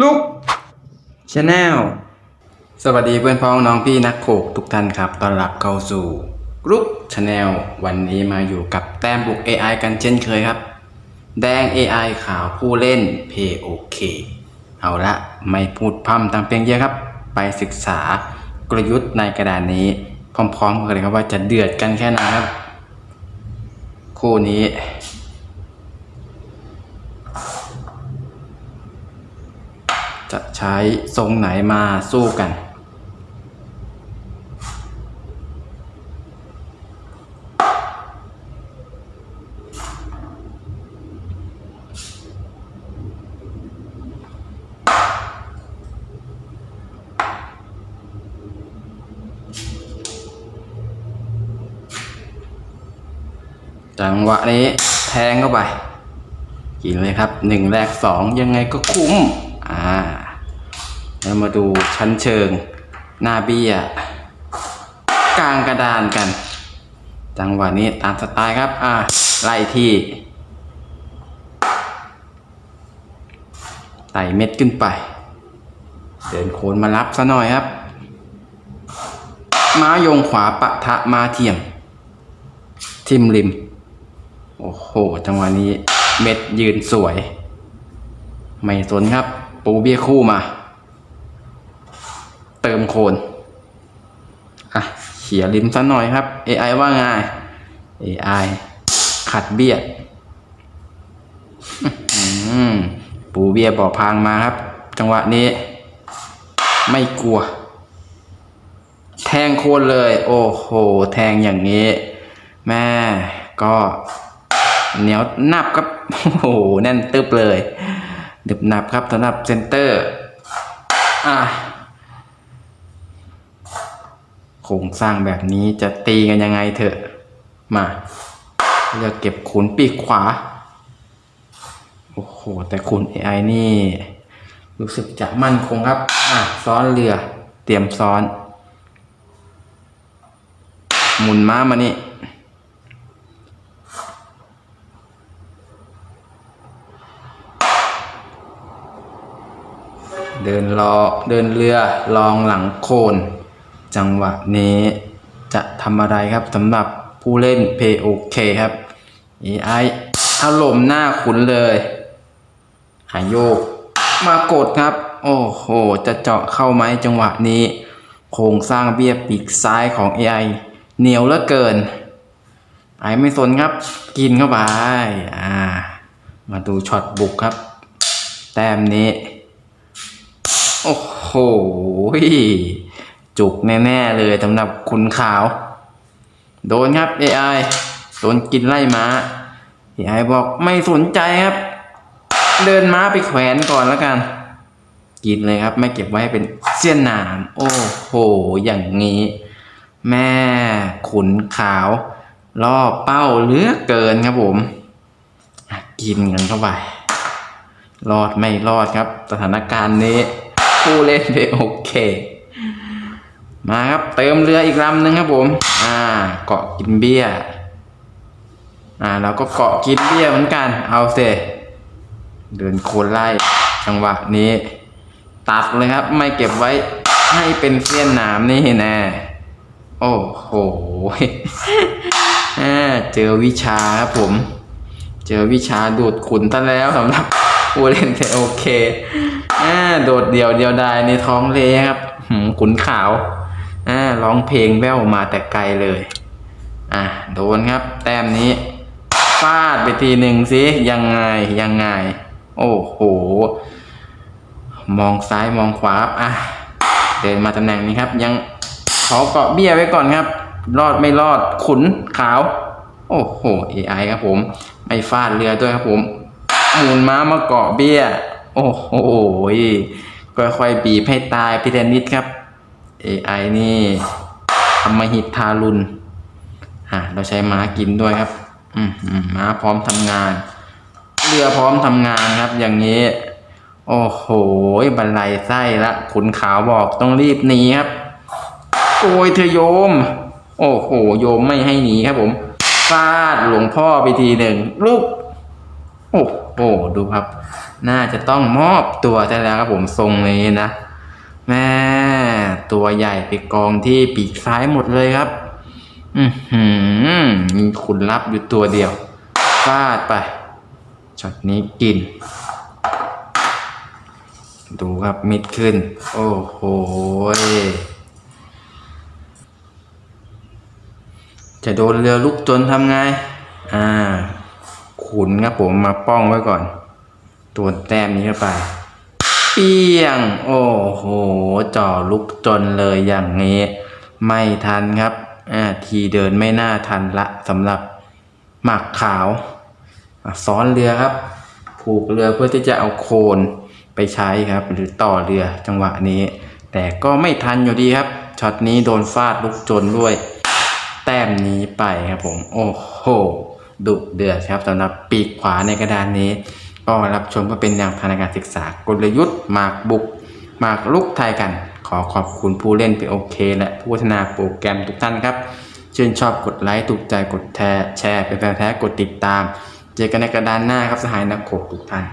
ลุกชาแนลสวัสดีเพื่อนพ้องน้องพี่นักโขกทุกท่านครับต้อนรับเข้าสู่กรุ๊ปชาแนลวันนี้มาอยู่กับแต้มบุก AI กันเช่นเคยครับ แดง AI ข่าวผู้เล่นเพย์โอเคเอาละไม่พูดพร่ำทำเพียงเยอะครับ ไปศึกษากลยุทธ์ในกระดานนี้ พร้อมๆกันเลยครับว่าจะเดือดกันแค่ไหนครับ คู่นี้ จะใช้ทรงไหนมาสู้กัน จังหวะนี้แทงเข้าไป กินเลยครับหนึ่งแรกสองยังไงก็คุ้ม อ่าแล้วมาดูชั้นเชิงหน้าเบี้ยกลางกระดานกัน จังหวะนี้ตามสไตล์ครับ อ่าไล่ที่ไต่เม็ดขึ้นไป เดินโคนมารับซะหน่อยครับ ม้ายงขวาปะทะมาเทียม ทิมริม โอ้โห จังหวะนี้เม็ดยืนสวย ไม่สนครับ ปูเบี้ยคู่มา เติมโคนอะเขียริมซะหน่อยครับ AI ว่าไง AI ขัดเบี้ยปูเบี้ยบ่อพางมาครับ จังหวะนี้ ไม่กลัว แทงโคนเลย โอ้โห แทงอย่างนี้ แม่ก็เหนียวนับครับ โอ้โห แน่นตึบเลย ดึบหนับครับสำหรับเซนเตอร์อะโครงสร้างแบบนี้จะตีกันยังไงเถอะ มาเลือกเก็บขุนปีกขวา โอ้โห แต่ขุน AI นี่ รู้สึกจะมั่นคงครับ อะ ซ้อนเรือ เตรียมซ้อน หมุนม้ามานี่ เดินรอเดินเรือลองหลังโคน จังหวะนี้จะทำอะไรครับสำหรับผู้เล่นเพย์โอเคครับ AI ถล่มหน้าขุนเลยหายโยก มากดครับ โอ้โห จะเจาะเข้าไหมจังหวะนี้ โครงสร้างเบี้ยปีกซ้ายของ AI เหนียวเหลือเกิน ไอไม่สนครับ กินเข้าไป อ่า มาดูช็อตบุกครับ แต้มนี้ โอ้โหจุกแน่ๆเลยสำหรับคุณขาว โดนครับ AI โดนกินไล่ม้า AI บอกไม่สนใจครับ เดินม้าไปแขวนก่อนแล้วกัน กินเลยครับ ไม่เก็บไว้ให้เป็นเสี้ยนหนาม โอ้โห อย่างนี้ แม่ขุนขาวล่อเป้าเลือเกินครับผม กินกันเข้าไป รอดไม่รอดครับ สถานการณ์นี้ ผู้เล่นไปโอเค มาครับเติมเรืออีกลำหนึ่งครับผม อ่า เกาะกินเบี้ย อ่าเราก็เกาะกินเบี้ยเหมือนกัน เอาเสเดินโคนไล่จังหวะนี้ ตัดเลยครับ ไม่เก็บไว้ให้เป็นเสี้ยนหนามนี่แน่โอ้โหอ่าเจอวิชาครับผม เจอวิชาดูดขุนตั้แล้วสำหรับ ผู้เล่นแต่โอเคอ่าโดดเดี่ยวเดียวดายในท้องเลครับหืมขุนขาวอ่าร้องเพลงแว่วมาแต่ไกลเลย อ่าโดนครับ แต้มนี้ฟาดไปทีหนึ่งสิยังไงยังไง โอ้โห มองซ้ายมองขวาครับอะเดินมาตำแหน่งนี้ครับ ยังขอเกาะเบี้ยไว้ก่อนครับ รอดไม่รอดขุนขาว โอ้โห AI ครับผม ไม่ฟาดเรือด้วยครับผม หมุนม้ามาเกาะเบี้ย โอ้โหค่อยๆบีบให้ตายพี่เทนนิสครับ AI นี่ทำมาหิตทารุณอะเราใช้ม้ากินด้วยครับ อืมอืมม้าพร้อมทำงาน เรือพร้อมทำงานครับ อย่างนี้ โอ้โหบันไลไส้ละขุนขาวบอกต้องรีบหนีครับ โอ้ยเธอโยม โอ้โห โยมไม่ให้หนีครับผมฟาดหลวงพ่อไปทีหนึ่งลูก โอ้โหดูครับ น่าจะต้องมอบตัวได้แล้วครับผมทรงนี้นะ แม่ตัวใหญ่ไปกองที่ปีกซ้ายหมดเลยครับ อือหือมีขุนลับอยู่ตัวเดียวฟาดไปช็อตนี้กิน ดูครับมิดขึ้น โอ้โหจะโดนเรือลุกจนทำไง อ่า ขุนครับผมมาป้องไว้ก่อน ตัวแต้มนี้เข้าไป เปี้ยง โอ้โหจ่อลุกจนเลยอย่างนี้ ไม่ทันครับอ่าทีเดินไม่น่าทันละสำหรับหมักขาวซ้อนเรือครับ ผูกเรือเพื่อที่จะเอาโคนไปใช้ครับ หรือต่อเรือจังหวะนี้ แต่ก็ไม่ทันอยู่ดีครับช็อตนี้โดนฟาดลุกจนด้วย แต้มนี้ไปครับผม โอ้โห ดุเดือดครับสำหรับปีกขวาในกระดานนี้ ก็รับชมก็เป็นแนวทางในการศึกษากลยุทธ์หมากบุกหมากลุกไทยกัน ขอขอบคุณผู้เล่นเป็นโอเค และผู้พัฒนาโปรแกรมทุกท่านครับชื่นชอบกดไลค์ถูกใจกดแชร์แชร์เป็นแฟนแท้กดติดตาม เจอกันในกระดานหน้าครับสหายนักขบทุกท่าน